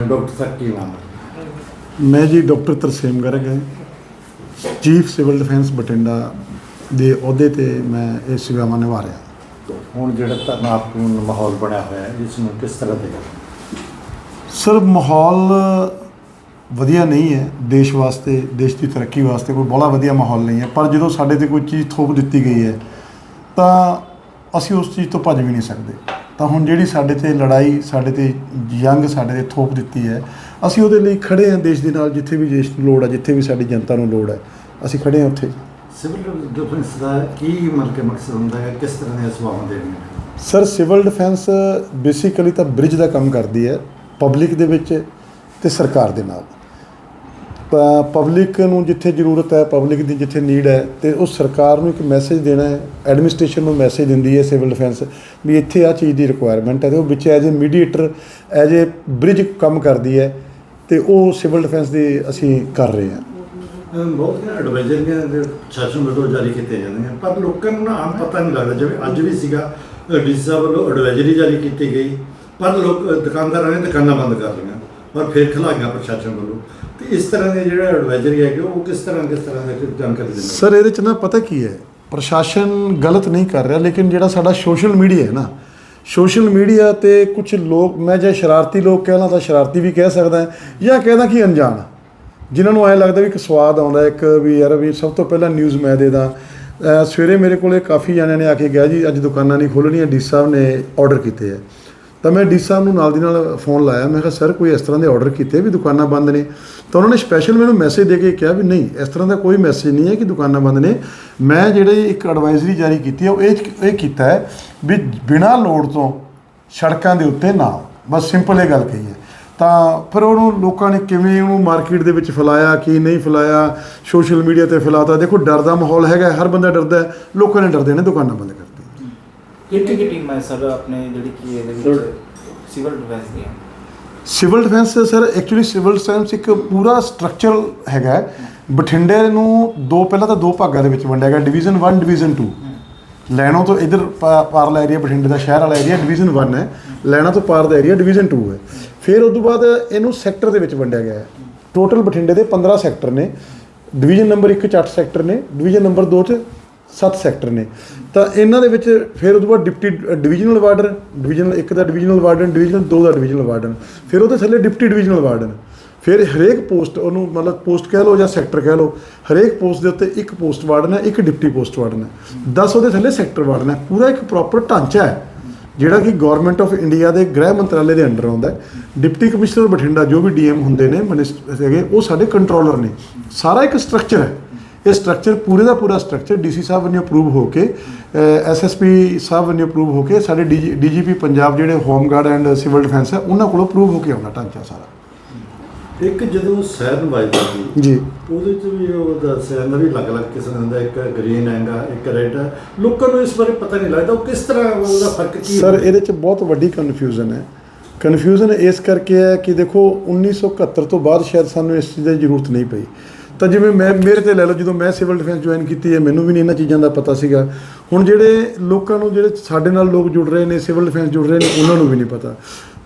Doctor ਸਾਹਿਬ ਕੀ ਨਾਮ ਮੈਂ ਜੀ ਡਾਕਟਰ ਤਰਸੇਮ ਗਰਗ ਹੈ। ਚੀਫ ਸਿਵਲ ਡਿਫੈਂਸ ਬਠਿੰਡਾ ਦੇ ਅਹੁਦੇ ਤੇ ਮੈਂ ਇਹ ਸੇਵਾਵਾਂ ਨਿਭਾ ਰਿਹਾ। ਹੁਣ ਜਿਹੜਾ ਤਣਾਅਪੂਰਨ ਮਾਹੌਲ ਬਣਿਆ ਹੋਇਆ ਹੈ ਇਸ ਨੂੰ ਕਿਸ ਤਰ੍ਹਾਂ ਦੇਖਦੇ ਸਰ ਮਾਹੌਲ ਵਧੀਆ ਨਹੀਂ ਹੈ। ਦੇਸ਼ ਵਾਸਤੇ ਦੇਸ਼ ਦੀ ਤਰੱਕੀ ਵਾਸਤੇ ਕੋਈ ਬੜਾ ਵਧੀਆ ਮਾਹੌਲ ਨਹੀਂ ਹੈ। ਪਰ ਜਦੋਂ ਸਾਡੇ ਤੇ ਕੋਈ ਚੀਜ਼ ਥੋਪ ਦਿੱਤੀ ਗਈ ਹੈ ਤਾਂ ਅਸੀਂ ਉਸ ਚੀਜ਼ ਤੋਂ ਭੱਜ ਵੀ ਨਹੀਂ ਸਕਦੇ। ਤਾਂ ਹੁਣ ਜਿਹੜੀ ਸਾਡੇ ਤੇ ਲੜਾਈ ਸਾਡੇ ਤੇ ਜੰਗ ਸਾਡੇ ਤੇ ਥੋਪ ਦਿੱਤੀ ਹੈ ਅਸੀਂ ਉਹਦੇ ਲਈ ਖੜੇ ਹਾਂ ਦੇਸ਼ ਦੇ ਨਾਲ ਜਿੱਥੇ ਵੀ ਦੇਸ਼ ਨੂੰ ਲੋੜ ਹੈ ਜਿੱਥੇ ਵੀ ਸਾਡੀ ਜਨਤਾ ਨੂੰ ਲੋੜ ਹੈ। ਅਸੀਂ ਖੜੇ ਹਾਂ ਉੱਥੇ। ਸਿਵਲ ਡਿਫੈਂਸ ਦਾ ਕੀ ਮਤਲਬ ਕਿ ਮਕਸਦ ਹੁੰਦਾ ਹੈ? ਕਿਸ ਤਰ੍ਹਾਂ ਦੀਆਂ ਸੇਵਾਵਾਂ ਦੇਣੀਆਂ ਸਰ ਸਿਵਲ ਡਿਫੈਂਸ ਬੇਸਿਕਲੀ ਤਾਂ ਬ੍ਰਿਜ ਦਾ ਕੰਮ ਕਰਦੀ ਹੈ ਪਬਲਿਕ ਦੇ ਵਿੱਚ ਤੇ ਸਰਕਾਰ ਦੇ ਨਾਲ। ਤਾਂ ਪਬਲਿਕ ਨੂੰ ਜਿੱਥੇ ਜ਼ਰੂਰਤ ਹੈ ਪਬਲਿਕ ਦੀ ਜਿੱਥੇ ਨੀਡ ਹੈ, ਤੇ ਉਹ ਸਰਕਾਰ ਨੂੰ ਇੱਕ ਮੈਸੇਜ ਦੇਣਾ ਹੈ ਐਡਮਿਨਿਸਟ੍ਰੇਸ਼ਨ ਨੂੰ ਮੈਸੇਜ ਦਿੰਦੀ ਹੈ ਸਿਵਲ ਡਿਫੈਂਸ ਵੀ ਇੱਥੇ ਆ ਚੀਜ਼ ਦੀ ਰਿਕੁਆਇਰਮੈਂਟ ਹੈ ਤੇ ਉਹ ਵਿੱਚ as a mediator as a bridge ਕੰਮ ਕਰਦੀ ਹੈ ਤੇ ਉਹ ਸਿਵਲ ਡਿਫੈਂਸ ਦੀ ਅਸੀਂ ਕਰ ਰਹੇ ਹਾਂ। ਬਹੁਤ ਬਹੁਤ ਐਡਵਾਈਜ਼ਰੀਆਂ ਦੇ ਸ਼ਾਸਨ ਵੱਲੋਂ ਜਾਰੀ ਕੀਤੀਆਂ ਜਾਂਦੀਆਂ, ਪਰ ਲੋਕਾਂ ਨੂੰ ਨਾ ਆਮ ਪਤਾ ਨਹੀਂ ਲੱਗਦਾ, ਜਿਵੇਂ ਅੱਜ ਵੀ ਸੀਗਾ ਡੀਸੀ ਸਾਹਿਬ ਵੱਲੋਂ ਐਡਵਾਈਜ਼ਰੀ ਜਾਰੀ ਕੀਤੀ ਗਈ, ਪਰ ਲੋਕ ਦੁਕਾਨਦਾਰਾਂ ਨੇ ਦੁਕਾਨਾਂ ਬੰਦ ਕਰ ਲਈਆਂ। ਪਰ ਫਿਰ ਖਲਾਈਆਂ ਪ੍ਰਸ਼ਾਸਨ ਵੱਲੋਂ। ਤੇ ਇਸ ਤਰ੍ਹਾਂ ਦੇ ਜਿਹੜਾ ਐਡਵਾਈਜ਼ਰੀ ਹੈ ਉਹ ਕਿਸ ਤਰ੍ਹਾਂ ਕਿਸ ਤਰ੍ਹਾਂ ਦੇ ਜਾਣਕਾਰੀ ਦਿੰਦੇ ਸਰ ਇਹਦੇ ਚ ਨਾ ਪਤਾ ਕੀ ਹੈ? ਪ੍ਰਸ਼ਾਸਨ ਗਲਤ ਨਹੀਂ ਕਰ ਰਿਹਾ, ਲੇਕਿਨ ਜਿਹੜਾ ਸਾਡਾ ਸੋਸ਼ਲ ਮੀਡੀਆ ਹੈ ਨਾ ਸੋਸ਼ਲ ਮੀਡੀਆ ਤੇ ਕੁਝ ਲੋਕ, ਮੈਂ ਜੇ ਸ਼ਰਾਰਤੀ ਲੋਕ ਕਹਿਣਾ ਤਾਂ ਸ਼ਰਾਰਤੀ ਵੀ ਕਹਿ ਸਕਦਾ ਜਾਂ ਕਹਿਦਾ ਕਿ ਅਣਜਾਣ। ਜਿਨ੍ਹਾਂ ਨੂੰ ਐ ਲੱਗਦਾ ਵੀ ਇੱਕ ਸਵਾਦ ਆਉਂਦਾ, ਇੱਕ ਵੀ ਯਾਰ ਵੀ ਸਭ ਤੋਂ ਪਹਿਲਾਂ ਨਿਊਜ਼ ਮੈਂ ਦੇ ਦਾਂ। ਸਵੇਰੇ ਮੇਰੇ ਕੋਲੇ ਕਾਫੀ ਜਣਿਆਂ ਨੇ ਆ ਕੇ ਕਿਹਾ ਜੀ, ਅੱਜ ਦੁਕਾਨਾਂ ਨਹੀਂ ਖੋਲ੍ਹਣੀਆਂ, ਡੀ ਸਾਹਿਬ ਨੇ ਆਰਡਰ ਕੀਤੇ ਹੈ। ਤਾਂ ਮੈਂ ਡੀ ਸਾਹਿਬ ਨੂੰ ਨਾਲ ਦੀ ਨਾਲ ਫੋਨ ਲਾਇਆ, ਮੈਂ ਕਿਹਾ, ਸਰ, ਕੋਈ ਇਸ ਤਰ੍ਹਾਂ ਦੇ ਆਰਡਰ ਕੀਤੇ ਵੀ ਦੁਕਾਨਾਂ ਬੰਦ ਨੇ? ਤਾਂ ਉਹਨਾਂ ਨੇ ਸਪੈਸ਼ਲ ਮੈਨੂੰ ਮੈਸੇਜ ਦੇ ਕੇ ਕਿਹਾ ਵੀ ਨਹੀਂ, ਇਸ ਤਰ੍ਹਾਂ ਦਾ ਕੋਈ ਮੈਸੇਜ ਨਹੀਂ ਹੈ ਕਿ ਦੁਕਾਨਾਂ ਬੰਦ ਨੇ। ਮੈਂ ਜਿਹੜੇ ਇੱਕ ਐਡਵਾਈਜ਼ਰੀ ਜਾਰੀ ਕੀਤੀ ਹੈ, ਉਹ ਇਹ ਇਹ ਕੀਤਾ ਹੈ ਵੀ ਬਿਨਾਂ ਲੋੜ ਤੋਂ ਸੜਕਾਂ ਦੇ ਉੱਤੇ ਨਾ ਆਓ। ਬਸ ਸਿੰਪਲ ਇਹ ਗੱਲ ਕਹੀ ਹੈ। ਤਾਂ ਫਿਰ ਉਹਨੂੰ ਲੋਕਾਂ ਨੇ ਕਿਵੇਂ ਉਹਨੂੰ ਮਾਰਕੀਟ ਦੇ ਵਿੱਚ ਫੈਲਾਇਆ, ਕੀ ਨਹੀਂ ਫੈਲਾਇਆ ਸੋਸ਼ਲ ਮੀਡੀਆ ਤੇ ਫੈਲਾਤਾ? ਦੇਖੋ, ਡਰ ਦਾ ਮਾਹੌਲ ਹੈਗਾ, ਹਰ ਬੰਦਾ ਡਰਦਾ ਲੋਕਾਂ ਨੇ ਡਰਦੇ ਨੇ ਦੁਕਾਨਾਂ ਬੰਦ ਕਰਤੀਆਂ ਕਿੰਨੀ ਕਿ ਟੀਮ ਹੈ ਸਰ ਆਪਣੇ ਜਿਹੜੀ ਕੀ ਇਹਦੇ ਵਿੱਚ? ਸਿਵਲ ਡਿਫੈਂਸ ਦੀ ਹੈ? Civil defence sir actually civil defence ਇੱਕ ਪੂਰਾ ਸਟਰਕਚਰ ਹੈਗਾ। ਬਠਿੰਡੇ ਨੂੰ ਦੋ ਪਹਿਲਾਂ ਤਾਂ ਦੋ ਭਾਗਾਂ ਦੇ ਵਿੱਚ ਵੰਡਿਆ ਗਿਆ ਡਿਵੀਜ਼ਨ 1 ਡਿਵੀਜ਼ਨ 2 ਲੈਣੋਂ ਤੋਂ ਇਧਰ ਪਾਰਲਾ ਏਰੀਆ ਬਠਿੰਡੇ ਦਾ ਸ਼ਹਿਰ ਵਾਲਾ ਏਰੀਆ ਡਿਵੀਜ਼ਨ 1 ਹੈ। ਲੈਣਾ ਤੋਂ ਪਾਰ ਦਾ ਏਰੀਆ ਡਿਵੀਜ਼ਨ 2 ਹੈ। ਫਿਰ ਉਸ ਤੋਂ ਬਾਅਦ ਇਹਨੂੰ ਸੈਕਟਰ ਦੇ ਵਿੱਚ ਵੰਡਿਆ ਗਿਆ ਹੈ। ਟੋਟਲ ਬਠਿੰਡੇ ਦੇ 15 ਸੈਕਟਰ ਨੇ। ਡਿਵੀਜ਼ਨ ਨੰਬਰ 1 ਚ 8 ਸੈਕਟਰ ਨੇ। ਡਿਵੀਜ਼ਨ ਨੰਬਰ 2 ਚ 7 ਸੈਕਟਰ ਨੇ। ਤਾਂ ਇਹਨਾਂ ਦੇ ਵਿੱਚ ਫਿਰ ਉਸ ਤੋਂ ਬਾਅਦ ਡਿਪਟੀ ਡਿਵੀਜ਼ਨਲ ਵਾਰਡਨ, ਡਿਵੀਜ਼ਨਲ 1 ਦਾ ਡਿਵੀਜ਼ਨਲ ਵਾਰਡਨ, ਡਿਵੀਜ਼ਨਲ 2 ਦਾ ਡਿਵੀਜ਼ਨਲ ਵਾਰਡਨ। ਫਿਰ ਉਹਦੇ ਥੱਲੇ ਡਿਪਟੀ ਡਿਵੀਜ਼ਨਲ ਵਾਰਡਨ। ਫਿਰ ਹਰੇਕ ਪੋਸਟ ਉਹਨੂੰ ਮਤਲਬ ਪੋਸਟ ਕਹਿ ਲਓ ਜਾਂ ਸੈਕਟਰ ਕਹਿ ਲਓ, ਹਰੇਕ ਪੋਸਟ ਦੇ ਉੱਤੇ ਇੱਕ ਪੋਸਟ ਵਾਰਡਨ ਹੈ, ਇੱਕ ਡਿਪਟੀ ਪੋਸਟ ਵਾਰਡਨ ਹੈ। 10 ਉਹਦੇ ਥੱਲੇ ਸੈਕਟਰ ਵਾਰਡਨ ਹੈ। ਪੂਰਾ ਇੱਕ ਪ੍ਰੋਪਰ ਢਾਂਚਾ ਹੈ, ਜਿਹੜਾ ਕਿ ਗਵਰਨਮੈਂਟ ਆਫ ਇੰਡੀਆ ਦੇ ਗ੍ਰਹਿ ਮੰਤਰਾਲੇ ਦੇ ਅੰਡਰ ਆਉਂਦਾ ਡਿਪਟੀ ਕਮਿਸ਼ਨਰ ਬਠਿੰਡਾ ਜੋ ਵੀ ਡੀਐਮ ਹੁੰਦੇ ਨੇ ਮਿਨਿਸਟਰ ਹੈਗੇ, ਉਹ ਸਾਡੇ ਕੰਟਰੋਲਰ ਨੇ। ਸਾਰਾ ਇੱਕ ਸਟਰਕਚਰ ਹੈ। ਇਹ ਸਟਰਕਚਰ ਪੂਰੇ ਦਾ ਪੂਰਾ ਸਟਰਕਚਰ ਡੀਸੀ ਸਾਹਿਬ ਵੱਲੋਂ ਅਪਰੂਵ ਹੋ ਕੇ ਐਸਐਸਪੀ ਸਾਹਿਬ ਵੱਲੋਂ ਅਪਰੂਵ ਹੋ ਕੇ ਸਾਡੇ ਡੀਜੀਪੀ ਪੰਜਾਬ ਜਿਹੜੇ home guard and civil defence ਹੈ ਉਹਨਾਂ ਕੋਲੋਂ ਅਪਰੂਵ ਹੋ ਕੇ ਆਉਣਾ ਢਾਂਚਾ ਸਾਰਾ। ਇੱਕ ਜਦੋਂ ਸੈਰਨ ਵੱਜਦਾ ਸੀ ਜੀ। ਉਹਦੇ ਚ ਵੀ ਉਹਦਾ ਸੈਰਨ ਦਾ ਵੀ ਅਲੱਗ-ਅਲੱਗ ਕਿਸਮ ਹੁੰਦਾ ਇੱਕ ਗ੍ਰੀਨ ਹੈਗਾ ਇੱਕ ਰੈੱਡ ਹੈ ਲੋਕਾਂ ਨੂੰ ਇਸ ਬਾਰੇ ਪਤਾ ਨਹੀਂ ਲੱਗਦਾ ਉਹ ਕਿਸ ਤਰ੍ਹਾਂ ਉਹਦਾ ਫ਼ਰਕ ਕੀ ਸਰ ਹੁੰਦਾ? ਇਹਦੇ ਚ ਬਹੁਤ ਵੱਡੀ ਕਨਫਿਊਜ਼ਨ ਹੈ। ਕਨਫਿਊਜ਼ਨ ਇਸ ਕਰਕੇ ਹੈ ਕਿ ਦੇਖੋ 1971 ਤੋਂ ਬਾਅਦ ਸ਼ਾਇਦ ਸਾਨੂੰ ਇਸ ਚੀਜ਼ ਦੀ ਜ਼ਰੂਰਤ ਨਹੀਂ ਪਈ। ਤਾਂ ਜਿਵੇਂ ਮੈਂ, ਮੇਰੇ ਤੇ ਲੈ ਲਓ, ਜਦੋਂ ਮੈਂ ਸਿਵਲ ਡਿਫੈਂਸ ਜੁਆਇਨ ਕੀਤੀ ਹੈ, ਮੈਨੂੰ ਵੀ ਨਹੀਂ ਇਹਨਾਂ ਚੀਜ਼ਾਂ ਦਾ ਪਤਾ ਸੀਗਾ। ਹੁਣ ਜਿਹੜੇ ਲੋਕਾਂ ਨੂੰ, ਜਿਹੜੇ ਸਾਡੇ ਨਾਲ ਲੋਕ ਜੁੜ ਰਹੇ ਨੇ ਸਿਵਲ ਡਿਫੈਂਸ ਜੁੜ ਰਹੇ ਨੇ, ਉਹਨਾਂ ਨੂੰ ਵੀ ਨਹੀਂ ਪਤਾ।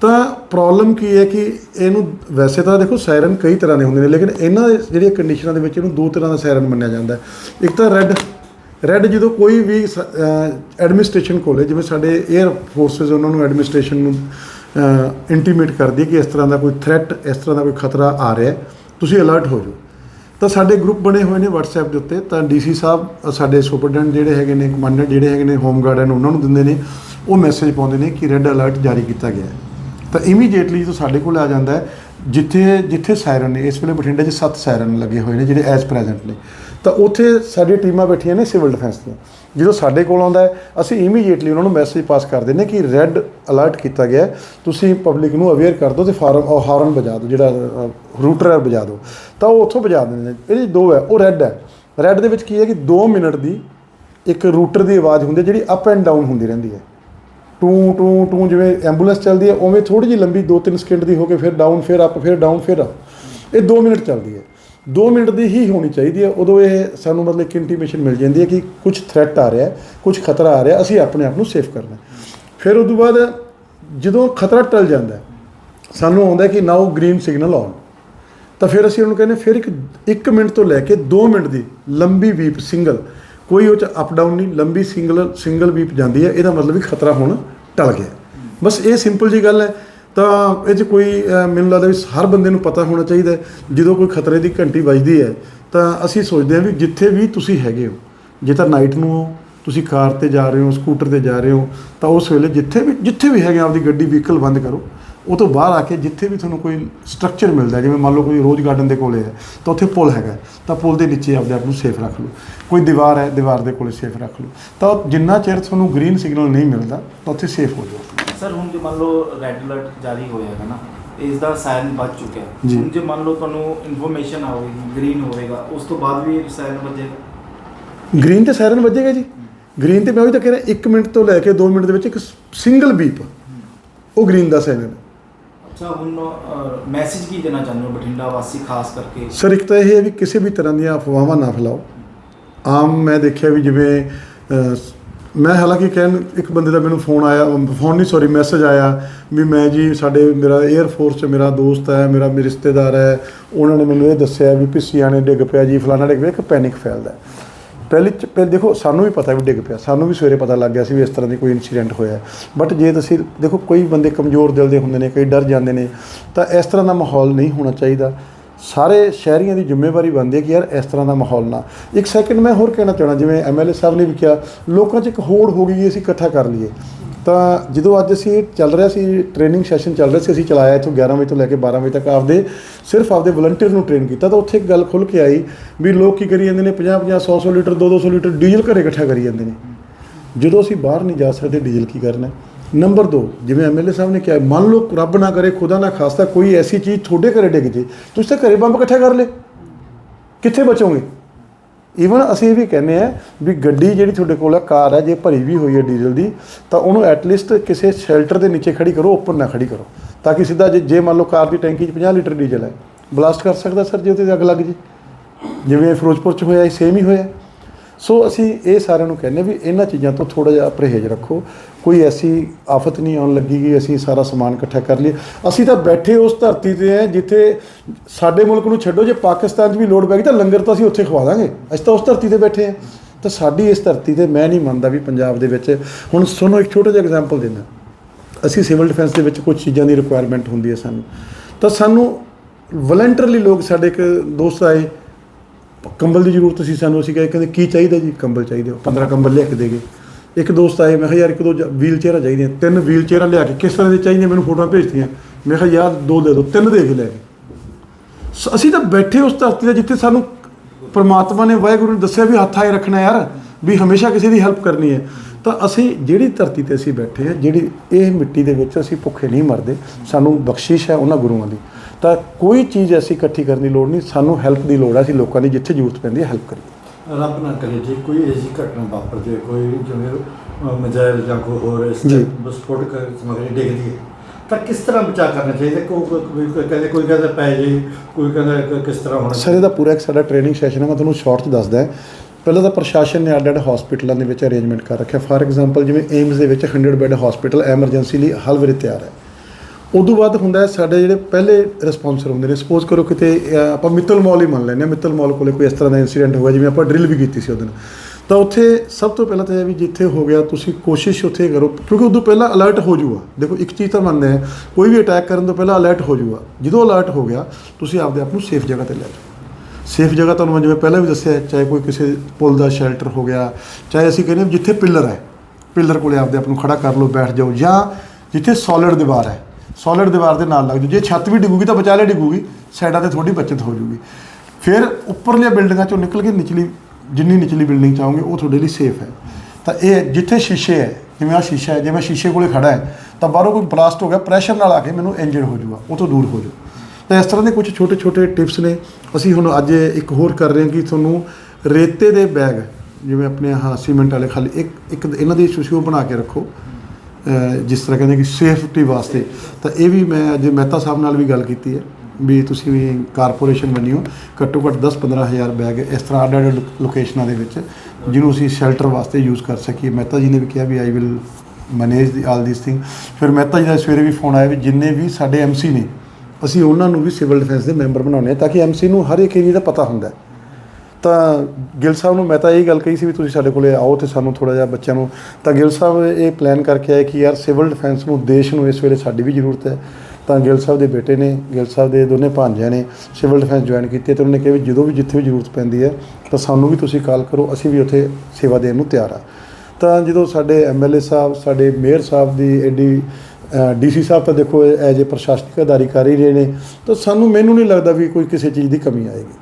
ਤਾਂ ਪ੍ਰੋਬਲਮ ਕੀ ਹੈ ਕਿ ਇਹਨੂੰ, ਵੈਸੇ ਤਾਂ ਦੇਖੋ ਸਾਇਰਨ ਕਈ ਤਰ੍ਹਾਂ ਦੇ ਹੁੰਦੇ ਨੇ, ਲੇਕਿਨ ਇਹਨਾਂ ਜਿਹੜੀਆਂ ਕੰਡੀਸ਼ਨਾਂ ਦੇ ਵਿੱਚ ਇਹਨੂੰ ਦੋ ਤਰ੍ਹਾਂ ਦਾ ਸਾਇਰਨ ਮੰਨਿਆ ਜਾਂਦਾ ਇੱਕ ਤਾਂ ਰੈੱਡ ਰੈੱਡ ਜਦੋਂ ਕੋਈ ਵੀ ਐਡਮਿਨਿਸਟ੍ਰੇਸ਼ਨ ਕੋਲੇ ਜਿਵੇਂ ਸਾਡੇ 에ਅਰ ਫੋਰਸਸ ਉਹਨਾਂ ਨੂੰ ਐਡਮਿਨਿਸਟ੍ਰੇਸ਼ਨ ਨੂੰ ਇੰਟੀਮੇਟ ਕਰਦੀ ਕਿ ਇਸ ਤਰ੍ਹਾਂ ਦਾ ਕੋਈ ਥ੍ਰੈਟ ਇਸ ਤਰ੍ਹਾਂ ਦਾ ਕੋਈ ਖਤਰਾ ਆ ਰਿਹਾ ਤੁਸੀਂ ਅਲਰਟ ਹੋ ਜਾਓ। ਤਾਂ ਸਾਡੇ ਗਰੁੱਪ ਬਣੇ ਹੋਏ ਨੇ WhatsApp ਦੇ ਉੱਤੇ, ਤਾਂ ਡੀਸੀ ਸਾਹਿਬ ਸਾਡੇ ਸੁਪਰਡੈਂਟ ਜਿਹੜੇ ਹੈਗੇ ਨੇ ਕਮਾਂਡਰ ਜਿਹੜੇ ਹੈਗੇ ਨੇ ਹੋਮ ਗਾਰਡਨ ਉਹਨਾਂ ਨੂੰ ਦਿੰਦੇ ਨੇ, ਉਹ ਮੈਸੇਜ ਪਾਉਂਦੇ ਨੇ ਕਿ ਰੈੱਡ ਅਲਰਟ ਜਾਰੀ ਕੀਤਾ ਗਿਆ ਹੈ। ਤਾਂ ਇਮੀਡੀਏਟਲੀ ਜਦੋਂ ਸਾਡੇ ਕੋਲ ਆ ਜਾਂਦਾ ਹੈ, ਜਿੱਥੇ ਜਿੱਥੇ ਸਾਇਰਨ ਨੇ, ਇਸ ਵੇਲੇ ਬਠਿੰਡੇ 'ਚ 7 ਸਾਇਰਨ ਲੱਗੇ ਹੋਏ ਨੇ, ਜਿਹੜੇ ਐਜ਼ ਪ੍ਰੈਜ਼ੈਂਟ ਨੇ। ਤਾਂ ਉੱਥੇ ਸਾਡੀ ਟੀਮਾਂ ਬੈਠੀਆਂ ਨੇ ਸਿਵਲ ਡਿਫੈਂਸ ਦੀਆਂ। ਜਦੋਂ ਸਾਡੇ ਕੋਲ ਆਉਂਦਾ ਹੈ, ਅਸੀਂ ਇਮੀਡੀਏਟਲੀ ਉਹਨਾਂ ਨੂੰ ਮੈਸੇਜ ਪਾਸ ਕਰ ਦਿੰਦੇ ਕਿ ਰੈੱਡ ਅਲਰਟ ਕੀਤਾ ਗਿਆ ਤੁਸੀਂ ਪਬਲਿਕ ਨੂੰ ਅਵੇਅਰ ਕਰ ਦਿਓ ਤੇ ਫਾਰਮ, ਉਹ ਹਾਰਨ ਵਜਾ ਦਿਓ, ਜਿਹੜਾ ਰੂਟਰ ਹੈ ਵਜਾ ਦਿਓ। ਤਾਂ ਉਹ ਉੱਥੋਂ ਵਜਾ ਦਿੰਦੇ ਨੇ। ਇਹਦੀ ਦੋ ਹੈ, ਉਹ ਰੈੱਡ ਹੈ। ਰੈੱਡ ਦੇ ਵਿੱਚ ਕੀ ਹੈ ਕਿ 2 ਮਿੰਟ ਦੀ ਇੱਕ ਰੂਟਰ ਦੀ ਆਵਾਜ਼ ਹੁੰਦੀ ਹੈ, ਜਿਹੜੀ ਅਪ ਐਂਡ ਡਾਊਨ ਹੁੰਦੀ ਰਹਿੰਦੀ ਹੈ। ਟੂ ਟੂ ਟੂ, ਜਿਵੇਂ ਐਂਬੂਲੈਂਸ ਚੱਲਦੀ ਹੈ, ਉਵੇਂ ਥੋੜੀ ਜਿਹੀ ਲੰਬੀ 2-3 ਸਕਿੰਟ ਦੀ ਹੋ ਕੇ ਫਿਰ ਡਾਊਨ ਫਿਰ ਅਪ ਫਿਰ ਡਾਊਨ ਫਿਰ ਅਪ ਇਹ 2 ਮਿੰਟ ਚੱਲਦੀ ਹੈ। 2 ਮਿੰਟ ਦੀ ਹੀ ਹੋਣੀ ਚਾਹੀਦੀ ਹੈ, ਉਦੋਂ ਇਹ ਸਾਨੂੰ ਮਤਲਬ ਇੱਕ ਇੰਟੀਮੇਸ਼ਨ ਮਿਲ ਜਾਂਦੀ ਹੈ ਕਿ ਕੁਝ ਥ੍ਰੈਟ ਆ ਰਿਹਾ ਹੈ ਕੁਝ ਖਤਰਾ ਆ ਰਿਹਾ, ਅਸੀਂ ਆਪਣੇ ਆਪ ਨੂੰ ਸੇਫ ਕਰਨਾ ਫਿਰ ਉਸ ਤੋਂ ਬਾਅਦ ਜਦੋਂ ਖਤਰਾ ਟਲ ਜਾਂਦਾ ਸਾਨੂੰ ਆਉਂਦਾ ਕਿ ਨਾਓ ਗ੍ਰੀਨ ਸਿਗਨਲ ਆਨ ਤਾਂ ਫਿਰ ਅਸੀਂ ਉਹਨੂੰ ਕਹਿੰਦੇ ਫਿਰ ਇੱਕ 1 ਮਿੰਟ ਤੋਂ ਲੈ ਕੇ 2 ਮਿੰਟ ਦੀ ਲੰਬੀ ਵੀਪ ਸਿੰਗਲ ਕੋਈ ਉਹ ਚ ਅਪ ਡਾਊਨ ਨਹੀਂ, ਲੰਬੀ ਸਿੰਗਲ ਸਿੰਗਲ ਵੀਪ ਜਾਂਦੀ ਹੈ, ਇਹਦਾ ਮਤਲਬ ਵੀ ਖਤਰਾ ਹੁਣ ਟਲ ਗਿਆ ਬਸ ਇਹ ਸਿੰਪਲ ਜੀ ਗੱਲ ਹੈ ਤਾਂ ਇਹ 'ਚ ਕੋਈ ਅਹ, ਮੈਨੂੰ ਲੱਗਦਾ ਵੀ ਹਰ ਬੰਦੇ ਨੂੰ ਪਤਾ ਹੋਣਾ ਚਾਹੀਦਾ ਹੈ, ਜਦੋਂ ਕੋਈ ਖਤਰੇ ਦੀ ਘੰਟੀ ਵੱਜਦੀ ਹੈ ਤਾਂ ਅਸੀਂ ਸੋਚਦੇ ਹਾਂ ਵੀ ਜਿੱਥੇ ਵੀ ਤੁਸੀਂ ਹੈਗੇ ਹੋ ਜੇ ਤਾਂ ਨਾਈਟ ਨੂੰ ਹੋ ਤੁਸੀਂ ਕਾਰ ਤੇ ਜਾ ਰਹੇ ਹੋ ਸਕੂਟਰ ਤੇ ਜਾ ਰਹੇ ਹੋ ਤਾਂ ਉਸ ਵੇਲੇ ਜਿੱਥੇ ਵੀ ਜਿੱਥੇ ਵੀ ਹੈਗੇ ਆਪਦੀ ਗੱਡੀ ਵਹੀਕਲ ਬੰਦ ਕਰੋ। ਉਹ ਤੋਂ ਬਾਹਰ ਆ ਕੇ ਜਿੱਥੇ ਵੀ ਤੁਹਾਨੂੰ ਕੋਈ ਸਟਰਕਚਰ ਮਿਲਦਾ ਹੈ, ਜਿਵੇਂ ਮੰਨ ਲਓ ਕੋਈ ਰੋਜ਼ ਗਾਰਡਨ ਦੇ ਕੋਲੇ ਹੈ ਤਾਂ ਉੱਥੇ ਪੁਲ ਹੈਗਾ ਤਾਂ ਪੁਲ ਦੇ ਨੀਚੇ ਆਪਦੇ ਆਪ ਨੂੰ ਸੇਫ ਰੱਖ ਲਓ। ਕੋਈ ਦੀਵਾਰ ਹੈ ਦੀਵਾਰ ਦੇ ਕੋਲੇ ਸੇਫ ਰੱਖ ਲਓ। ਤਾਂ ਜਿੰਨਾ ਚਿਰ ਤੁਹਾਨੂੰ ਗ੍ਰੀਨ ਸਿਗਨਲ ਨਹੀਂ ਮਿਲਦਾ ਤਾਂ ਉੱਥੇ ਸੇਫ ਹੋ ਜਾਓ। ਸਰ ਹੁਣ ਜੇ ਮੰਨ ਲਓ ਰੈੱਡ ਅਲਰਟ ਜਾਰੀ ਹੋਇਆ ਹੈ ਨਾ ਇਸ ਦਾ ਸਾਇਰਨ ਵੱਜ ਚੁੱਕਿਆ ਹੈ। ਹੁਣ ਜੇ ਮੰਨ ਲਓ ਤੁਹਾਨੂੰ ਇਨਫੋਰਮੇਸ਼ਨ ਆਵੇਗੀ ਗ੍ਰੀਨ ਹੋਵੇਗਾ ਉਸ ਤੋਂ ਬਾਅਦ ਵੀ ਸਾਇਰਨ ਵੱਜੇਗਾ? ਗ੍ਰੀਨ ਤੇ ਸਾਇਰਨ ਵੱਜੇਗਾ ਜੀ। ਗ੍ਰੀਨ ਤੇ ਮੈਂ ਉਹੀ ਤਾਂ ਕਹਿ ਰਿਹਾ 1 ਮਿੰਟ ਤੋਂ ਲੈ ਕੇ 2 ਮਿੰਟ ਦੇ ਵਿੱਚ ਇੱਕ ਸਿੰਗਲ ਬੀਪ ਉਹ ਗ੍ਰੀਨ ਦਾ ਸਾਇਰਨ ਹੈ। ਅੱਛਾ ਹੁਣ ਮੈਸੇਜ ਕੀ ਦੇਣਾ ਚਾਹੁੰਦੇ ਹੋ ਬਠਿੰਡਾ ਵਾਸੀ ਖਾਸ ਕਰਕੇ? ਸਰ ਇੱਕ ਤਾਂ ਇਹ ਹੈ ਵੀ ਕਿਸੇ ਵੀ ਤਰ੍ਹਾਂ ਦੀਆਂ ਅਫਵਾਹਾਂ ਨਾ ਫੈਲਾਓ। ਆਮ ਮੈਂ ਦੇਖਿਆ ਵੀ ਜਿਵੇਂ ਮੈਂ ਹਾਲਾਂਕਿ ਕਹਿਣ, ਇੱਕ ਬੰਦੇ ਦਾ ਮੈਨੂੰ ਫੋਨ ਆਇਆ ਫੋਨ ਨਹੀਂ ਸੌਰੀ ਮੈਸੇਜ ਆਇਆ ਵੀ ਮੈਂ ਜੀ ਸਾਡੇ, ਮੇਰਾ 에ਅਰ ਫੋਰਸ 'ਚ ਮੇਰਾ ਦੋਸਤ ਹੈ, ਮੇਰਾ, ਮੇਰੇ ਰਿਸ਼ਤੇਦਾਰ ਹੈ, ਉਹਨਾਂ ਨੇ ਮੈਨੂੰ ਇਹ ਦੱਸਿਆ ਵੀ ਪਿੱਸੀਆਂ ਨੇ ਡਿੱਗ ਪਿਆ ਜੀ, ਫਲਾਣਾ ਡਿੱਗ ਪਿਆ, ਇੱਕ ਪੈਨਿਕ ਫੈਲਦਾ ਹੈ। ਪਹਿਲੀ ਚ- ਪਹਿਲ ਦੇਖੋ ਸਾਨੂੰ ਵੀ ਪਤਾ ਵੀ ਡਿੱਗ ਪਿਆ, ਸਾਨੂੰ ਵੀ ਸਵੇਰੇ ਪਤਾ ਲੱਗ ਗਿਆ ਸੀ ਵੀ ਇਸ ਤਰ੍ਹਾਂ ਦੀ ਕੋਈ ਇਨਸੀਡੈਂਟ ਹੋਇਆ ਬਟ ਜੇ ਤੁਸੀਂ ਦੇਖੋ, ਕੋਈ ਬੰਦੇ ਕਮਜ਼ੋਰ ਦਿਲ ਦੇ ਹੁੰਦੇ ਨੇ, ਕਈ ਡਰ ਜਾਂਦੇ ਨੇ, ਤਾਂ ਇਸ ਤਰ੍ਹਾਂ ਦਾ ਮਾਹੌਲ ਨਹੀਂ ਹੋਣਾ ਚਾਹੀਦਾ ਸਾਰੇ ਸ਼ਹਿਰੀਆਂ ਦੀ ਜ਼ਿੰਮੇਵਾਰੀ ਬਣਦੀ ਹੈ ਕਿ ਯਾਰ ਇਸ ਤਰ੍ਹਾਂ ਦਾ ਮਾਹੌਲ ਨਾ। ਇੱਕ ਸੈਕਿੰਡ ਮੈਂ ਹੋਰ ਕਹਿਣਾ ਚਾਹਣਾ ਜਿਵੇਂ ਐਮਐਲਏ ਸਾਹਿਬ ਨੇ ਵੀ ਕਿਹਾ, ਲੋਕਾਂ 'ਚ ਇੱਕ ਹੋੜ ਹੋ ਗਈ ਅਸੀਂ ਇਕੱਠਾ ਕਰ ਲਈਏ। ਤਾਂ ਜਦੋਂ ਅੱਜ ਅਸੀਂ ਚੱਲ ਰਿਹਾ ਸੀ ਟ੍ਰੇਨਿੰਗ ਸੈਸ਼ਨ ਚੱਲ ਰਿਹਾ ਸੀ, ਅਸੀਂ ਚਲਾਇਆ ਇੱਥੋਂ 11 ਵਜੇ ਤੋਂ ਲੈ ਕੇ 12 ਵਜੇ ਤੱਕ ਆਪਦੇ, ਸਿਰਫ ਆਪਦੇ ਵਲੰਟੀਅਰ ਨੂੰ ਟ੍ਰੇਨ ਕੀਤਾ। ਤਾਂ ਉੱਥੇ ਇੱਕ ਗੱਲ ਖੁੱਲ ਕੇ ਆਈ ਵੀ ਲੋਕ ਕੀ ਕਰੀ ਜਾਂਦੇ ਨੇ 50 50 100 100 ਲੀਟਰ 2 200 ਲੀਟਰ ਡੀਜ਼ਲ ਘਰੇ ਇਕੱਠਾ ਕਰੀ ਜਾਂਦੇ ਨੇ। ਜਦੋਂ ਅਸੀਂ ਬਾਹਰ ਨਹੀਂ ਜਾ ਸਕਦੇ, ਡੀਜ਼ਲ ਕੀ ਕਰਨਾ ਨੰਬਰ 2 ਜਿਵੇਂ ਐਮਐਲਏ ਸਾਹਿਬ ਨੇ ਕਿਹਾ, ਮੰਨ ਲਓ ਰੱਬ ਨਾ ਕਰੇ, ਖੁਦਾ ਨਾ ਖਾਸਤਾ, ਕੋਈ ਐਸੀ ਚੀਜ਼ ਤੁਹਾਡੇ ਘਰੇ ਡਿੱਗ ਜੇ, ਤੁਸੀਂ ਤਾਂ ਘਰੇ ਬੰਬ ਇਕੱਠਾ ਕਰ ਲੇ ਕਿੱਥੇ ਬਚੋਗੇ? ਈਵਨ ਅਸੀਂ ਇਹ ਵੀ ਕਹਿੰਦੇ ਆ ਵੀ ਗੱਡੀ ਜਿਹੜੀ ਤੁਹਾਡੇ ਕੋਲ ਹੈ ਕਾਰ ਹੈ ਜੇ ਭਰੀ ਵੀ ਹੋਈ ਹੈ ਡੀਜ਼ਲ ਦੀ, ਤਾਂ ਉਹਨੂੰ ਐਟਲੀਸਟ ਕਿਸੇ ਸ਼ੈਲਟਰ ਦੇ ਨੀਚੇ ਖੜੀ ਕਰੋ ਓਪਨ ਨਾ ਖੜੀ ਕਰੋ। ਤਾਂ ਕਿ ਸਿੱਧਾ ਜੇ ਜੇ ਮੰਨ ਲਓ ਕਾਰ ਦੀ ਟੈਂਕੀ 'ਚ 50 ਲੀਟਰ ਡੀਜ਼ਲ ਹੈ, ਬਲਾਸਟ ਕਰ ਸਕਦਾ ਸਰ ਜੇ ਉਹਤੇ ਅੱਗ ਲੱਗ ਜੇ। ਜਿਵੇਂ ਫਿਰੋਜ਼ਪੁਰ 'ਚ ਹੋਇਆ, ਇਹ ਸੇਮ ਹੀ ਹੋਇਆ। ਸੋ ਅਸੀਂ ਇਹ ਸਾਰਿਆਂ ਨੂੰ ਕਹਿੰਦੇ ਵੀ ਇਹਨਾਂ ਚੀਜ਼ਾਂ ਤੋਂ ਥੋੜਾ ਜਿਹਾ ਪਰਹੇਜ਼ ਰੱਖੋ। ਕੋਈ ਐਸੀ ਆਫਤ ਨਹੀਂ ਆਉਣ ਲੱਗੀ ਕਿ ਅਸੀਂ ਸਾਰਾ ਸਮਾਨ ਇਕੱਠਾ ਕਰ ਲਈਏ। ਅਸੀਂ ਤਾਂ ਬੈਠੇ ਉਸ ਧਰਤੀ ਤੇ ਹੈ ਜਿੱਥੇ ਸਾਡੇ ਮੁਲਕ ਨੂੰ ਛੱਡੋ, ਜੇ ਪਾਕਿਸਤਾਨ 'ਚ ਵੀ ਲੋੜ ਪੈ ਗਈ ਤਾਂ ਲੰਗਰ ਤਾਂ ਅਸੀਂ ਉੱਥੇ ਖਵਾ ਦਾਂਗੇ। ਅਸੀਂ ਤਾਂ ਉਸ ਧਰਤੀ ਤੇ ਬੈਠੇ ਹਾਂ। ਤਾਂ ਸਾਡੀ ਇਸ ਧਰਤੀ ਤੇ ਮੈਂ ਨਹੀਂ ਮੰਨਦਾ ਵੀ ਪੰਜਾਬ ਦੇ ਵਿੱਚ ਹੁਣ ਸੁਣੋ ਇੱਕ ਛੋਟਾ ਜਿਹਾ ਐਗਜ਼ਾਮਪਲ ਦਿੰਦਾ। ਅਸੀਂ ਸਿਵਲ ਡਿਫੈਂਸ ਦੇ ਵਿੱਚ ਕੁਝ ਚੀਜ਼ਾਂ ਦੀ ਰਿਕੁਆਇਰਮੈਂਟ ਹੁੰਦੀ ਹੈ ਸਾਨੂੰ। ਤਾਂ ਸਾਨੂੰ ਵਲੰਟਰਲੀ ਲੋਕ ਸਾਡੇ ਇੱਕ ਦੋਸਤ ਆਏ। ਕੰਬਲ ਦੀ ਜ਼ਰੂਰਤ ਸੀ ਸਾਨੂੰ, ਅਸੀਂ ਕਹੇ ਕਹਿੰਦੇ, ਕੀ ਚਾਹੀਦਾ ਜੀ? ਕੰਬਲ ਚਾਹੀਦੇ 15 ਕੰਬਲ ਲਿਆ ਕੇ ਦੇਗੇ ਇੱਕ ਦੋਸਤ ਆਏ, ਮੈਂ ਕਿਹਾ, ਯਾਰ, ਇੱਕ ਦੋ ਵੀਲ ਚੇਅਰਾਂ ਚਾਹੀਦੀਆਂ, ਤਿੰਨ ਵੀਲ ਚੇਅਰਾਂ ਲਿਆ ਕੇ ਕਿਸ ਤਰ੍ਹਾਂ ਦੀ ਚਾਹੀਦੀਆਂ, ਮੈਨੂੰ ਫੋਟੋਆਂ ਭੇਜਤੀਆਂ। ਮੈਂ ਕਿਹਾ, ਯਾਰ, ਦੋ ਦੇ ਦੋ, ਤਿੰਨ ਦੇ ਕੇ ਲੈ ਕੇ ਅਸੀਂ ਤਾਂ ਬੈਠੇ ਉਸ ਧਰਤੀ ਤੇ ਜਿੱਥੇ ਸਾਨੂੰ ਪਰਮਾਤਮਾ ਨੇ, ਵਾਹਿਗੁਰੂ ਨੇ ਦੱਸਿਆ ਵੀ ਹੱਥ ਆਏ ਰੱਖਣਾ, ਯਾਰ, ਵੀ ਹਮੇਸ਼ਾ ਕਿਸੇ ਦੀ ਹੈਲਪ ਕਰਨੀ ਹੈ। ਤਾਂ ਅਸੀਂ ਜਿਹੜੀ ਧਰਤੀ ਤੇ ਅਸੀਂ ਬੈਠੇ ਹਾਂ, ਜਿਹੜੀ ਇਹ ਮਿੱਟੀ ਦੇ ਵਿੱਚ ਅਸੀਂ ਭੁੱਖੇ ਨਹੀਂ ਮਰਦੇ, ਸਾਨੂੰ ਬਖਸ਼ਿਸ਼ ਹੈ ਉਹਨਾਂ ਗੁਰੂਆਂ ਦੀ। ਤਾਂ ਕੋਈ ਚੀਜ਼ ਐਸੀ ਇਕੱਠੀ ਕਰਨ ਦੀ ਲੋੜ ਨਹੀਂ ਸਾਨੂੰ ਹੈਲਪ ਦੀ ਲੋੜ ਹੈ ਅਸੀਂ ਲੋਕਾਂ ਦੀ ਜਿੱਥੇ ਜ਼ਰੂਰਤ ਪੈਂਦੀ ਹੈ ਹੈਲਪ ਕਰੀਏ ਰੱਬ ਨਾ ਕਰੇ ਜੇ ਕੋਈ ਐਸੀ ਘਟਨਾ ਵਾਪਰ ਜੇ ਕੋਈ ਜਿਵੇਂ ਅਹ, ਮਿਜ਼ਾਈਲ ਜਾਂ ਕੋਈ ਹੋਰ ਇਸ ਜੀ। ਵਿਸਫੋਟਕ ਸਮਗਰੀ ਡਿੱਗਦੀ ਹੈ ਤਾਂ ਕਿਸ ਤਰ੍ਹਾਂ ਬਚਾ ਕਰਨਾ ਚਾਹੀਦਾ ਕੋਈ ਕਹਿੰਦੇ ਕੋਈ ਕਹਿੰਦਾ ਪੈ ਜੇ ਕੋਈ ਕਹਿੰਦਾ ਕਿਸ ਤਰ੍ਹਾਂ ਹੋਣਾ ਸਰ ਇਹਦਾ ਪੂਰਾ ਇੱਕ ਸਾਡਾ ਟ੍ਰੇਨਿੰਗ ਸੈਸ਼ਨ ਹੈ ਮੈਂ ਤੁਹਾਨੂੰ ਸ਼ਾਰਟ 'ਚ ਦੱਸਦਾ ਹਾਂ। ਪਹਿਲਾਂ ਤਾਂ ਪ੍ਰਸ਼ਾਸਨ ਨੇ ਅੱਡ ਅੱਡ ਹਸਪੀਟਲਾਂ ਦੇ ਵਿੱਚ ਅਰੇਂਜਮੈਂਟ ਕਰ ਰੱਖਿਆ ਫਾਰ ਐਗਜ਼ਾਮਪਲ ਜਿਵੇਂ ਏਮਸ ਦੇ ਵਿੱਚ 100 ਬੈੱਡ ਹਸਪੀਟਲ ਐਮਰਜੈਂਸੀ ਲਈ ਹਰ ਵੇਲੇ ਤਿਆਰ ਹੈ ਉਦੋਂ ਬਾਅਦ ਹੁੰਦਾ ਸਾਡੇ ਜਿਹੜੇ ਪਹਿਲੇ ਰਿਸਪੌਂਸਰ ਹੁੰਦੇ ਨੇ ਸਪੋਜ਼ ਕਰੋ ਕਿਤੇ ਆਪਾਂ ਮਿੱਤਲ ਮਾਲ ਹੀ ਮੰਨ ਲੈਂਦੇ ਹਾਂ। ਮਿੱਤਲ ਮਾਲ ਕੋਲੇ ਕੋਈ ਇਸ ਤਰ੍ਹਾਂ ਦਾ ਇਨਸੀਡੈਂਟ ਹੋਇਆ, ਜਿਵੇਂ ਆਪਾਂ ਡਰਿਲ ਵੀ ਕੀਤੀ ਸੀ ਉਹਦੇ ਨਾਲ। ਤਾਂ ਉੱਥੇ ਸਭ ਤੋਂ ਪਹਿਲਾਂ ਤਾਂ ਇਹ ਵੀ ਜਿੱਥੇ ਹੋ ਗਿਆ, ਤੁਸੀਂ ਕੋਸ਼ਿਸ਼ ਉੱਥੇ ਕਰੋ, ਕਿਉਂਕਿ ਉਦੋਂ ਪਹਿਲਾਂ ਅਲਰਟ ਹੋ ਜੂਗਾ। ਦੇਖੋ, ਇੱਕ ਚੀਜ਼ ਤਾਂ ਮੰਨਦੇ ਆ ਕੋਈ ਵੀ ਅਟੈਕ ਕਰਨ ਤੋਂ ਪਹਿਲਾਂ ਅਲਰਟ ਹੋ ਜਾਊਗਾ ਜਦੋਂ ਅਲਰਟ ਹੋ ਗਿਆ, ਤੁਸੀਂ ਆਪਦੇ ਆਪ ਨੂੰ ਸੇਫ ਜਗ੍ਹਾ ਤੇ ਲੈ ਜਾਓ। ਸੇਫ ਜਗ੍ਹਾ ਤੁਹਾਨੂੰ ਮੈਂ ਜਿਵੇਂ ਪਹਿਲਾਂ ਵੀ ਦੱਸਿਆ, ਚਾਹੇ ਕੋਈ ਕਿਸੇ ਪੁਲ ਦਾ ਸ਼ੈਲਟਰ ਹੋ ਗਿਆ, ਚਾਹੇ ਅਸੀਂ ਕਹਿੰਦੇ ਹਾਂ ਜਿੱਥੇ ਪਿੱਲਰ ਹੈ ਪਿੱਲਰ ਕੋਲੇ ਆਪਦੇ ਆਪ ਨੂੰ ਖੜਾ ਕਰ ਲਓ, ਬੈਠ ਜਾਓ, ਜਾਂ ਜਿੱਥੇ ਸੋਲਿਡ ਦੀਵਾਰ ਹੈ। ਸੋਲਿਡ ਦੀਵਾਰ ਦੇ ਨਾਲ ਲੱਗ ਜਾਓ ਜੇ ਛੱਤ ਵੀ ਡਿੱਗੂਗੀ ਤਾਂ ਵਿਚਾਲੇ ਡਿੱਗੂਗੀ, ਸਾਈਡਾਂ ਤੇ ਥੋੜੀ ਬਚਤ ਹੋ ਜੂਗੀ। ਫਿਰ ਉੱਪਰਲੀਆਂ ਬਿਲਡਿੰਗਾਂ ਚੋਂ ਨਿਕਲ ਕੇ ਨਿਚਲੀ, ਜਿੰਨੀ ਨਿਚਲੀ ਬਿਲਡਿੰਗ ਚਾਹੋਗੇ, ਉਹ ਤੁਹਾਡੇ ਲਈ ਸੇਫ ਹੈ। ਤਾਂ ਇਹ ਜਿੱਥੇ ਸ਼ੀਸ਼ੇ ਹੈ, ਜਿਵੇਂ ਆ ਸ਼ੀਸ਼ਾ ਹੈ ਜੇ ਮੈਂ ਸ਼ੀਸ਼ੇ ਕੋਲੇ ਖੜਾ ਹੈ, ਤਾਂ ਬਾਹਰੋਂ ਕੋਈ ਬਲਾਸਟ ਹੋ ਗਿਆ ਪ੍ਰੈਸ਼ਰ ਨਾਲ ਆ ਕੇ ਮੈਨੂੰ ਇੰਜਰਡ ਹੋ ਜਾਊਗਾ ਉਹ ਤੋਂ ਦੂਰ ਹੋ ਜਾਊ ਤਾਂ ਇਸ ਤਰ੍ਹਾਂ ਦੇ ਕੁਝ ਛੋਟੇ ਛੋਟੇ ਟਿਪਸ ਨੇ। ਅਸੀਂ ਹੁਣ ਅੱਜ ਇੱਕ ਹੋਰ ਕਰ ਰਹੇ ਹਾਂ ਕਿ ਤੁਹਾਨੂੰ ਰੇਤੇ ਦੇ ਬੈਗ, ਜਿਵੇਂ ਆਪਣੇ ਆਹ ਸੀਮੈਂਟ ਵਾਲੇ ਖਾਲੀ ਇੱਕ ਇੱਕ ਇਹਨਾਂ ਦੀ ਤੁਸੀਂ ਉਹ ਬਣਾ ਕੇ ਰੱਖੋ। ਜਿਸ ਤਰ੍ਹਾਂ ਕਹਿੰਦੇ ਕਿ ਸੇਫਟੀ ਵਾਸਤੇ। ਤਾਂ ਇਹ ਵੀ ਮੈਂ ਅੱਜ ਮਹਿਤਾ ਸਾਹਿਬ ਨਾਲ ਵੀ ਗੱਲ ਕੀਤੀ ਹੈ ਵੀ ਤੁਸੀਂ ਵੀ ਕਾਰਪੋਰੇਸ਼ਨ ਬਣੀ ਘੱਟੋ ਘੱਟ 10-15 ਹਜ਼ਾਰ ਬੈਗ ਇਸ ਤਰ੍ਹਾਂ ਅੱਡ-ਅੱਡ ਲੋਕੇਸ਼ਨਾਂ ਦੇ ਵਿੱਚ, ਜਿਹਨੂੰ ਅਸੀਂ ਸ਼ੈਲਟਰ ਵਾਸਤੇ ਯੂਜ਼ ਕਰ ਸਕੀਏ। ਮਹਿਤਾ ਜੀ ਨੇ ਵੀ ਕਿਹਾ ਵੀ I will manage the all this thing ਫਿਰ ਮਹਿਤਾ ਜੀ ਦਾ ਸਵੇਰੇ ਵੀ ਫੋਨ ਆਇਆ ਵੀ ਜਿੰਨੇ ਵੀ ਸਾਡੇ ਐਮਸੀ ਨੇ, ਅਸੀਂ ਉਹਨਾਂ ਨੂੰ ਵੀ ਸਿਵਲ ਡਿਫੈਂਸ ਦੇ ਮੈਂਬਰ ਬਣਾਉਣੇ ਆ ਤਾਂ ਕਿ ਐਮਸੀ ਨੂੰ ਹਰ ਇੱਕ ਏਰੀਆ ਦਾ ਪਤਾ ਹੁੰਦਾ ਹੈ। ਤਾਂ ਗਿੱਲ ਸਾਹਿਬ ਨੂੰ ਮੈਂ ਤਾਂ ਇਹ ਗੱਲ ਕਹੀ ਸੀ ਵੀ ਤੁਸੀਂ ਸਾਡੇ ਕੋਲੇ ਆਓ ਤੇ ਸਾਨੂੰ ਥੋੜਾ ਜਿਹਾ ਬੱਚਿਆਂ ਨੂੰ, ਤਾਂ ਗਿੱਲ ਸਾਹਿਬ ਇਹ ਪਲਾਨ ਕਰਕੇ ਆਏ ਕਿ ਯਾਰ ਸਿਵਲ ਡਿਫੈਂਸ ਨੂੰ, ਦੇਸ਼ ਨੂੰ ਇਸ ਵੇਲੇ ਸਾਡੀ ਵੀ ਜ਼ਰੂਰਤ ਹੈ। ਤਾਂ ਗਿੱਲ ਸਾਹਿਬ ਦੇ ਬੇਟੇ ਨੇ, ਗਿੱਲ ਸਾਹਿਬ ਦੇ ਦੋਨੇ ਭਾਂਜਿਆਂ ਨੇ ਸਿਵਲ ਡਿਫੈਂਸ ਜੁਆਇਨ ਕੀਤੀ ਹੈ ਤੇ ਉਹਨਾਂ ਨੇ ਕਿਹਾ ਵੀ ਜਦੋਂ ਵੀ ਜਿੱਥੇ ਵੀ ਜ਼ਰੂਰਤ ਪੈਂਦੀ ਹੈ, ਤਾਂ ਸਾਨੂੰ ਵੀ ਤੁਸੀਂ ਕਾਲ ਕਰੋ, ਅਸੀਂ ਵੀ ਉੱਥੇ ਸੇਵਾ ਦੇਣ ਨੂੰ ਤਿਆਰ ਆ ਤਾਂ ਜਦੋਂ ਸਾਡੇ ਐਮਐਲਏ ਸਾਹਿਬ, ਸਾਡੇ ਮੇਅਰ ਸਾਹਿਬ ਦੀ ਐਡੀ ਡੀਸੀ ਸਾਹਿਬ ਤਾਂ ਦੇਖੋ ਐਜ ਏ ਪ੍ਰਸ਼ਾਸਨਿਕ ਅਧਿਕਾਰੀ ਕਰ ਹੀ ਰਹੇ ਨੇ, ਤਾਂ ਸਾਨੂੰ ਮੈਨੂੰ ਨਹੀਂ ਲੱਗਦਾ ਵੀ ਕੋਈ ਕਿਸੇ ਚੀਜ਼ ਦੀ ਕਮੀ ਆਏਗੀ।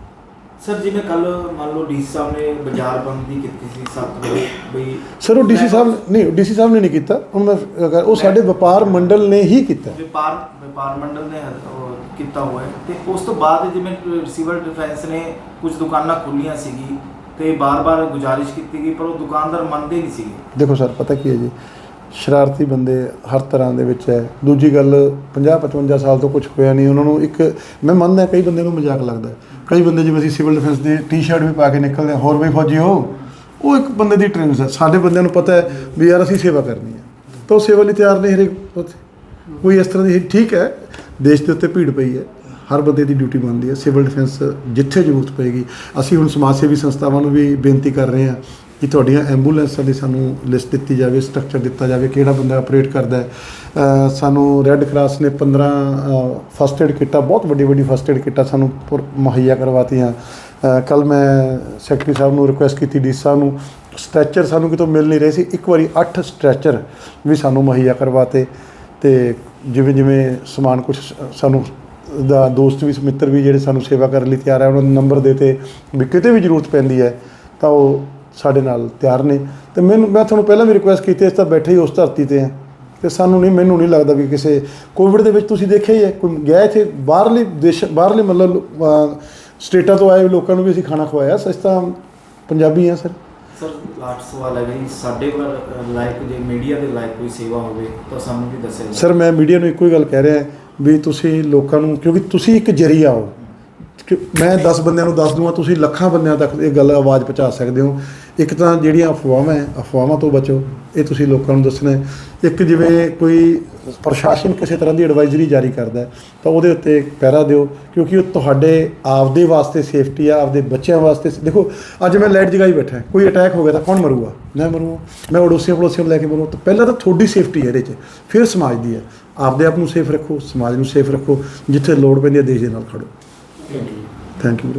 ਸਰ ਜਿਵੇਂ ਕੱਲ ਮੰਨ ਲਓ ਡੀ ਸਾਹਿਬ ਨੇ ਬਾਜ਼ਾਰ ਬੰਦੀ ਕੀਤੀ ਸੀ 7 ਵਜੇ ਬਈ ਸਰ ਉਹ ਡੀਸੀ ਸਾਹਿਬ ਨਹੀਂ ਡੀਸੀ ਸਾਹਿਬ ਨੇ ਨਹੀਂ ਕੀਤਾ। ਹੁਣ ਮੈਂ ਉਹ ਸਾਡੇ ਵਪਾਰ ਮੰਡਲ ਨੇ ਹੀ ਕੀਤਾ। ਵਪਾਰ ਵਪਾਰ ਮੰਡਲ ਨੇ ਉਹ ਕੀਤਾ ਹੋਇਆ ਤੇ ਉਸ ਤੋਂ ਬਾਅਦ ਜਿਵੇਂ ਸਿਵਲ ਡਿਫੈਂਸ ਨੇ ਕੁਝ ਦੁਕਾਨਾਂ ਖੁੱਲੀਆਂ ਸੀਗੀ ਤੇ ਬਾਰ-ਬਾਰ ਗੁਜ਼ਾਰਿਸ਼ ਕੀਤੀ ਗਈ ਪਰ ਉਹ ਦੁਕਾਨਦਾਰ ਮੰਨਦੇ ਨਹੀਂ ਸੀਗੇ। ਦੇਖੋ ਸਰ ਪਤਾ ਕੀ ਹੈ ਜੀ? ਸ਼ਰਾਰਤੀ ਬੰਦੇ ਹਰ ਤਰ੍ਹਾਂ ਦੇ ਵਿੱਚ ਹੈ। ਦੂਜੀ ਗੱਲ 50 55 ਸਾਲ ਤੋਂ ਕੁਝ ਹੋਇਆ ਨਹੀਂ, ਉਹਨਾਂ ਨੂੰ ਇੱਕ ਮੈਂ ਮੰਨਦਾ ਕਈ ਬੰਦੇ ਨੂੰ ਮਜ਼ਾਕ ਲੱਗਦਾ। ਕਈ ਬੰਦੇ ਜਿਵੇਂ ਅਸੀਂ ਸਿਵਲ ਡਿਫੈਂਸ ਦੀ ਟੀ-ਸ਼ਰਟ ਵੀ ਪਾ ਕੇ ਨਿਕਲਦੇ ਹਾਂ, ਹੋਰ ਵੀ ਫੌਜੀ ਹੋ, ਉਹ ਇੱਕ ਬੰਦੇ ਦੀ ਟ੍ਰੇਨਿੰਗ ਹੈ। ਸਾਡੇ ਬੰਦਿਆਂ ਨੂੰ ਪਤਾ ਹੈ ਵੀ ਯਾਰ ਅਸੀਂ ਸੇਵਾ ਕਰਨੀ ਹੈ। ਤਾਂ ਉਹ ਸੇਵਾ ਲਈ ਤਿਆਰ ਨਹੀਂ ਹਰੇਕ ਉੱਥੇ। ਕੋਈ ਇਸ ਤਰ੍ਹਾਂ ਦੀ ਠੀਕ ਹੈ, ਦੇਸ਼ ਦੇ ਉੱਤੇ ਭੀੜ ਪਈ ਹੈ। ਹਰ ਬੰਦੇ ਦੀ ਡਿਊਟੀ ਬਣਦੀ ਹੈ। ਸਿਵਲ ਡਿਫੈਂਸ ਜਿੱਥੇ ਜ਼ਰੂਰਤ ਪਏਗੀ। ਅਸੀਂ ਹੁਣ ਸਮਾਜ ਸੇਵੀ ਸੰਸਥਾਵਾਂ ਨੂੰ ਵੀ ਬੇਨਤੀ ਕਰ ਰਹੇ ਹਾਂ ਕਿ ਤੁਹਾਡੀਆਂ ਐਂਬੂਲੈਂਸਾਂ ਦੀ ਸਾਨੂੰ ਲਿਸਟ ਦਿੱਤੀ ਜਾਵੇ, ਸਟਰਕਚਰ ਦਿੱਤਾ ਜਾਵੇ, ਕਿਹੜਾ ਬੰਦਾ ਆਪਰੇਟ ਕਰਦਾ ਹੈ। ਸਾਨੂੰ ਰੈੱਡ ਕਰਾਸ ਨੇ 15 ਫਸਟ ਏਡ ਕਿੱਟਾਂ, ਬਹੁਤ ਵੱਡੀ ਵੱਡੀ ਫਸਟ ਏਡ ਕਿੱਟਾਂ ਸਾਨੂੰ ਪੁਰ- ਮੁਹੱਈਆ ਕਰਵਾਤੀਆਂ। ਕੱਲ ਮੈਂ ਸੈਕਟਰੀ ਸਾਹਿਬ ਨੂੰ ਰਿਕੁਐਸਟ ਕੀਤੀ ਡੀ ਸਾਹਿਬ ਨੂੰ। ਸਟ੍ਰੈਚਰ ਸਾਨੂੰ ਕਿਤੋਂ ਮਿਲ ਨਹੀਂ ਰਹੇ ਸੀ। ਇੱਕ ਵਾਰੀ 8 ਸਟ੍ਰੈਚਰ ਵੀ ਸਾਨੂੰ ਮੁਹੱਈਆ ਕਰਵਾਤੇ ਤੇ ਜਿਵੇਂ ਜਿਵੇਂ ਸਮਾਨ ਕੁਝ ਸਾਨੂੰ ਦਾ ਦੋਸਤ ਵੀ, ਮਿੱਤਰ ਵੀ ਜਿਹੜੇ ਸਾਨੂੰ ਸੇਵਾ ਕਰਨ ਲਈ ਤਿਆਰ ਹੈ ਉਹਨਾਂ ਨੂੰ ਨੰਬਰ ਦੇਤੇ ਵੀ ਕਿਤੇ ਵੀ ਜ਼ਰੂਰਤ ਪੈਂਦੀ ਹੈ, ਤਾਂ ਉਹ ਸਾਡੇ ਨਾਲ ਤਿਆਰ ਨੇ ਤੇ ਮੈਨੂੰ ਮੈਂ ਤੁਹਾਨੂੰ ਪਹਿਲਾਂ ਵੀ ਰਿਕੁਐਸਟ ਕੀਤੀ ਇਸ ਤਾਂ ਬੈਠੇ ਹੀ ਉਸ ਧਰਤੀ ਤੇ ਆ ਤੇ ਸਾਨੂੰ ਨਹੀਂ ਮੈਨੂੰ ਨਹੀਂ ਲੱਗਦਾ ਵੀ ਕਿਸੇ ਕੋਵਿਡ ਦੇ ਵਿੱਚ ਤੁਸੀਂ ਦੇਖਿਆ ਹੀ ਹੈ ਕੋਈ ਗਿਆ ਇੱਥੇ ਬਾਹਰਲੇ ਦੇਸ਼ ਬਾਹਰਲੇ ਮਤਲਬ ਸਟੇਟਾਂ ਤੋਂ ਆਏ ਲੋਕਾਂ ਨੂੰ ਵੀ ਅਸੀਂ ਖਾਣਾ ਖਵਾਇਆ। ਸੱਚ ਤਾਂ ਪੰਜਾਬੀ ਆ ਸਰ। ਸਰ ਲਾਸਟ ਸਵਾਲ ਹੈ ਜੀ ਸਾਡੇ ਪਰ ਲਾਇਕ ਜੇ ਮੀਡੀਆ ਦੇ ਲਾਇਕ ਕੋਈ ਸੇਵਾ ਹੋਵੇ ਤਾਂ ਸਾਨੂੰ ਵੀ ਜਾਵੇ? ਸਰ ਮੈਂ ਮੀਡੀਆ ਨੂੰ ਇੱਕੋ ਹੀ ਗੱਲ ਕਹਿ ਰਿਹਾ ਵੀ ਤੁਸੀਂ ਲੋਕਾਂ ਨੂੰ ਕਿਉਂਕਿ ਤੁਸੀਂ ਇੱਕ ਜਰੀਆ ਹੋ ਮੈਂ 10 ਬੰਦਿਆਂ ਨੂੰ ਦੱਸ ਦੂੰਗਾ ਤੁਸੀਂ ਲੱਖਾਂ ਬੰਦਿਆਂ ਤੱਕ ਇਹ ਗੱਲ ਆਵਾਜ਼ ਪਹੁੰਚਾ ਸਕਦੇ ਹੋ। ਇੱਕ ਤਾਂ ਜਿਹੜੀਆਂ ਅਫਵਾਹਾਂ ਹੈ ਅਫਵਾਹਾਂ ਤੋਂ ਬਚੋ ਇਹ ਤੁਸੀਂ ਲੋਕਾਂ ਨੂੰ ਦੱਸਣਾ। ਇੱਕ ਜਿਵੇਂ ਕੋਈ ਪ੍ਰਸ਼ਾਸਨ ਕਿਸੇ ਤਰ੍ਹਾਂ ਦੀ ਐਡਵਾਈਜ਼ਰੀ ਜਾਰੀ ਕਰਦਾ ਤਾਂ ਉਹਦੇ ਉੱਤੇ ਪਹਿਰਾ ਦਿਓ ਕਿਉਂਕਿ ਉਹ ਤੁਹਾਡੇ ਆਪਦੇ ਵਾਸਤੇ ਸੇਫਟੀ ਆ ਆਪਦੇ ਬੱਚਿਆਂ ਵਾਸਤੇ ਦੇਖੋ ਅੱਜ ਮੈਂ ਲਾਈਟ ਜਗਾਈ ਬੈਠਾ ਕੋਈ ਅਟੈਕ ਹੋ ਗਿਆ ਤਾਂ ਕੌਣ ਮਰੂਗਾ? ਮੈਂ ਮਰੂੰਗਾ। ਮੈਂ ਅੜੋਸੀਆਂ ਪੜੋਸੀਆਂ ਲੈ ਕੇ ਮਰੂੰ ਤਾਂ ਪਹਿਲਾਂ ਤਾਂ ਤੁਹਾਡੀ ਸੇਫਟੀ ਹੈ ਇਹਦੇ 'ਚ ਫਿਰ ਸਮਾਜ ਦੀ ਹੈ। ਆਪਦੇ ਆਪ ਨੂੰ ਸੇਫ ਰੱਖੋ ਸਮਾਜ ਨੂੰ ਸੇਫ ਰੱਖੋ ਜਿੱਥੇ ਲੋੜ ਪੈਂਦੀ ਹੈ ਦੇਸ਼ ਦੇ ਨਾਲ ਖੜੋ। Thank you